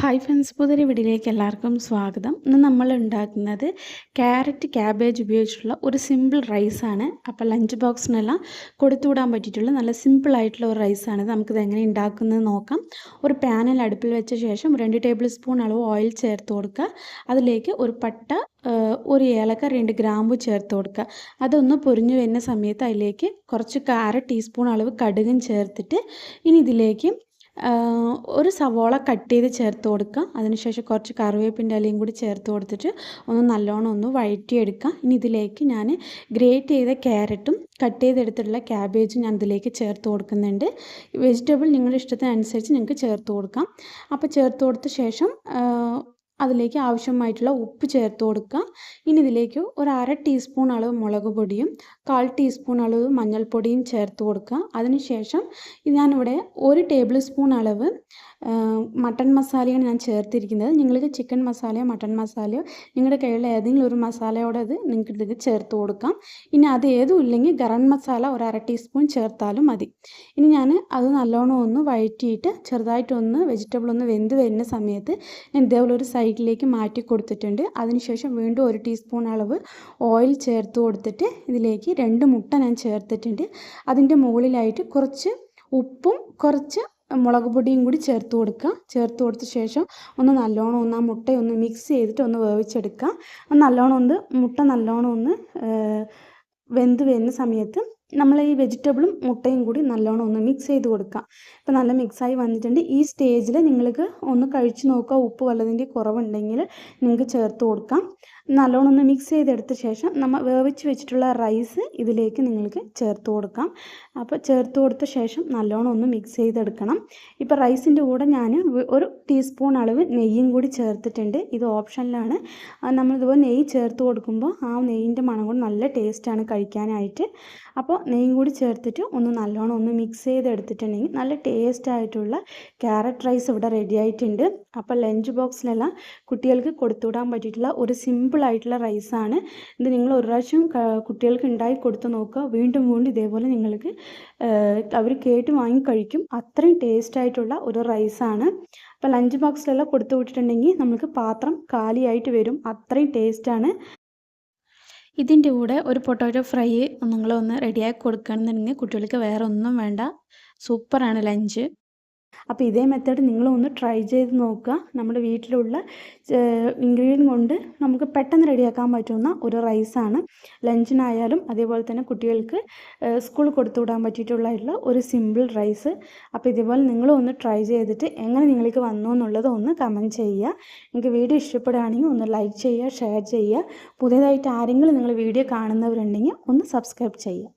Hi friends പുതിയ വീഡിയോയിലേക്ക് എല്ലാവർക്കും സ്വാഗതം. ഇന്ന് നമ്മൾ ഉണ്ടാക്കുന്നത് ക്യാരറ്റ് ക്യാബേജ് ഉപയോഗിച്ചിട്ടുള്ള ഒരു സിമ്പിൾ റൈസാണ് അപ്പോൾ ലഞ്ച് ബോക്സിനെല്ലാം കൊടുത്തുവിടാൻ പറ്റിയിട്ടുള്ള നല്ല സിമ്പിൾ ആയിട്ടുള്ള ഒരു റൈസാണ് നമുക്കിത് എങ്ങനെ ഉണ്ടാക്കുന്നത് നോക്കാം. ഒരു പാനിൽ അടുപ്പിൽ വെച്ച ശേഷം രണ്ട് ടേബിൾ സ്പൂൺ അളവ് ഓയിൽ ചേർത്ത് കൊടുക്കുക. അതിലേക്ക് ഒരു പട്ട ഒരു ഏലക്ക രണ്ട് ഗ്രാമ്പു ചേർത്ത് കൊടുക്കുക. അതൊന്ന് പൊരിഞ്ഞു വരുന്ന സമയത്ത് അതിലേക്ക് കുറച്ച് അര ടീസ്പൂൺ അളവ് കടുകും ചേർത്തിട്ട് ഇനി ഇതിലേക്ക് ഒരു സവോള കട്ട് ചെയ്ത് ചേർത്ത് കൊടുക്കുക. അതിനുശേഷം കുറച്ച് കറിവേപ്പിന്റെ ഇലയും കൂടി ചേർത്ത് കൊടുത്തിട്ട് ഒന്ന് നല്ലോണം ഒന്ന് വഴറ്റിയെടുക്കുക. ഇനി ഇതിലേക്ക് ഞാൻ ഗ്രേറ്റ് ചെയ്ത ക്യാരറ്റും കട്ട് ചെയ്തെടുത്തിട്ടുള്ള ക്യാബേജും ഞാൻ ഇതിലേക്ക് ചേർത്ത് കൊടുക്കുന്നുണ്ട്. വെജിറ്റബിൾ നിങ്ങളുടെ ഇഷ്ടത്തിനനുസരിച്ച് നിങ്ങൾക്ക് ചേർത്ത് കൊടുക്കാം. അപ്പോൾ ചേർത്ത് കൊടുത്ത ശേഷം അതിലേക്ക് ആവശ്യമായിട്ടുള്ള ഉപ്പ് ചേർത്ത് കൊടുക്കുക. ഇനി ഇതിലേക്ക് ഒരു അര ടീസ്പൂൺ അളവ് മുളക് പൊടിയും കാൽ ടീസ്പൂൺ അളവ് മഞ്ഞൾപ്പൊടിയും ചേർത്ത് കൊടുക്കുക. അതിനുശേഷം ഞാനിവിടെ ഒരു ടേബിൾ സ്പൂൺ അളവ് മട്ടൺ മസാലയാണ് ഞാൻ ചേർത്തിരിക്കുന്നത്. നിങ്ങൾക്ക് ചിക്കൻ മസാലയോ മട്ടൺ മസാലയോ നിങ്ങളുടെ കയ്യിലുള്ള ഏതെങ്കിലും ഒരു മസാലയോടെ അത് നിങ്ങൾക്ക് ഇത് ചേർത്ത് കൊടുക്കാം. ഇനി അത് ഏതും ഇല്ലെങ്കിൽ ഗരം മസാല ഒരു അര ടീസ്പൂൺ ചേർത്താലും മതി. ഇനി ഞാൻ അത് നല്ലോണം ഒന്ന് വഴറ്റിയിട്ട് ചെറുതായിട്ടൊന്ന് വെജിറ്റബിൾ ഒന്ന് വെന്ത് വരുന്ന സമയത്ത് ഞാൻ ഇതേപോലെ ഒരു സൈഡിലേക്ക് മാറ്റി കൊടുത്തിട്ടുണ്ട്. അതിനുശേഷം വീണ്ടും ഒരു ടീസ്പൂൺ അളവ് ഓയിൽ ചേർത്ത് കൊടുത്തിട്ട് ഇതിലേക്ക് രണ്ട് മുട്ട ഞാൻ ചേർത്തിട്ടുണ്ട്. അതിന്റെ മുകളിലായിട്ട് കുറച്ച് ഉപ്പും കുറച്ച് മുളക് പൊടിയും കൂടി ചേർത്ത് കൊടുക്കുക. ചേർത്ത് കൊടുത്ത ശേഷം ഒന്ന് നല്ലോണം ഒന്ന് ആ മുട്ടയൊന്ന് മിക്സ് ചെയ്തിട്ട് ഒന്ന് വേവിച്ചെടുക്കുക. നല്ലോണം ഒന്ന് മുട്ട നല്ലോണം ഒന്ന് വെന്ത് വരുന്ന സമയത്ത് നമ്മൾ ഈ വെജിറ്റബിളും മുട്ടയും കൂടി നല്ലോണം ഒന്ന് മിക്സ് ചെയ്ത് കൊടുക്കാം. ഇപ്പം നല്ല മിക്സായി വന്നിട്ടുണ്ട്. ഈ സ്റ്റേജിൽ നിങ്ങൾക്ക് ഒന്ന് കഴിച്ച് നോക്കുക. ഉപ്പ് വല്ലതിന്റെ കുറവുണ്ടെങ്കിൽ നിങ്ങൾക്ക് ചേർത്ത് കൊടുക്കാം. നല്ലോണം ഒന്ന് മിക്സ് ചെയ്തെടുത്ത ശേഷം നമ്മൾ വേവിച്ച് വെച്ചിട്ടുള്ള റൈസ് ഇതിലേക്ക് നിങ്ങൾക്ക് ചേർത്ത് കൊടുക്കാം. അപ്പോൾ ചേർത്ത് കൊടുത്ത ശേഷം നല്ലോണം ഒന്ന് മിക്സ് ചെയ്തെടുക്കണം. ഇപ്പോൾ റൈസിന്റെ കൂടെ ഞാൻ ഒരു ടീസ്പൂൺ അളവ് നെയ്യും കൂടി ചേർത്തിട്ടുണ്ട്. ഇത് ഓപ്ഷനിലാണ് നമ്മളിതുപോലെ നെയ്യ് ചേർത്ത് കൊടുക്കുമ്പോൾ ആ നെയ്യിന്റെ മണം കൊണ്ട് നല്ല ടേസ്റ്റാണ് കഴിക്കാനായിട്ട്. അപ്പോൾ നെയ്യും കൂടി ചേർത്തിട്ട് ഒന്ന് നല്ലോണം ഒന്ന് മിക്സ് ചെയ്തെടുത്തിട്ടുണ്ടെങ്കിൽ നല്ല ടേസ്റ്റ് ആയിട്ടുള്ള ക്യാരറ്റ് റൈസ് ഇവിടെ റെഡി ആയിട്ടുണ്ട്. അപ്പോൾ ലഞ്ച് ബോക്സിലെല്ലാം കുട്ടികൾക്ക് കൊടുത്തുവിടാൻ പറ്റിയിട്ടുള്ള ഒരു സിമ്പിൾ ആയിട്ടുള്ള റൈസാണ് ഇത് നിങ്ങൾ ഒരു പ്രാവശ്യം കുട്ടികൾക്ക് ഉണ്ടായി കൊടുത്തു നോക്കുക. വീണ്ടും വീണ്ടും ഇതേപോലെ നിങ്ങൾക്ക് അവർ കേട്ട് വാങ്ങി കഴിക്കും. അത്രയും ടേസ്റ്റ് ആയിട്ടുള്ള ഒരു റൈസാണ് അപ്പോൾ ലഞ്ച് ബോക്സിലെല്ലാം കൊടുത്തു വിട്ടിട്ടുണ്ടെങ്കിൽ നമുക്ക് പാത്രം കാലിയായിട്ട് വരും. അത്രയും ടേസ്റ്റാണ് ഇതിന്റെ കൂടെ ഒരു പൊട്ടാറ്റോ ഫ്രൈ നിങ്ങളൊന്ന് റെഡിയാക്കി കൊടുക്കുകയാണെന്നുണ്ടെങ്കിൽ കുട്ടികൾക്ക് വേറെ ഒന്നും വേണ്ട. സൂപ്പറാണ് ലഞ്ച്. അപ്പോൾ ഇതേ മെത്തേഡ് നിങ്ങളൊന്ന് ട്രൈ ചെയ്ത് നോക്കുക. നമ്മുടെ വീട്ടിലുള്ള ഇൻഗ്രീഡിയൻ കൊണ്ട് നമുക്ക് പെട്ടെന്ന് റെഡിയാക്കാൻ പറ്റുന്ന ഒരു റൈസാണ് ലഞ്ചിനായാലും അതേപോലെ തന്നെ കുട്ടികൾക്ക് സ്കൂളിൽ കൊടുത്തു വിടാൻ പറ്റിയിട്ടുള്ള ഒരു സിമ്പിൾ റൈസ് അപ്പോൾ ഇതേപോലെ നിങ്ങളും ഒന്ന് ട്രൈ ചെയ്തിട്ട് എങ്ങനെ നിങ്ങൾക്ക് വന്നു എന്നുള്ളത് ഒന്ന് കമന്റ് ചെയ്യുക. നിങ്ങൾക്ക് വീഡിയോ ഇഷ്ടപ്പെടുകയാണെങ്കിൽ ഒന്ന് ലൈക്ക് ചെയ്യുക ഷെയർ ചെയ്യുക. പുതിയതായിട്ട് ആരെങ്കിലും നിങ്ങൾ വീഡിയോ കാണുന്നവരുണ്ടെങ്കിൽ ഒന്ന് സബ്സ്ക്രൈബ് ചെയ്യുക.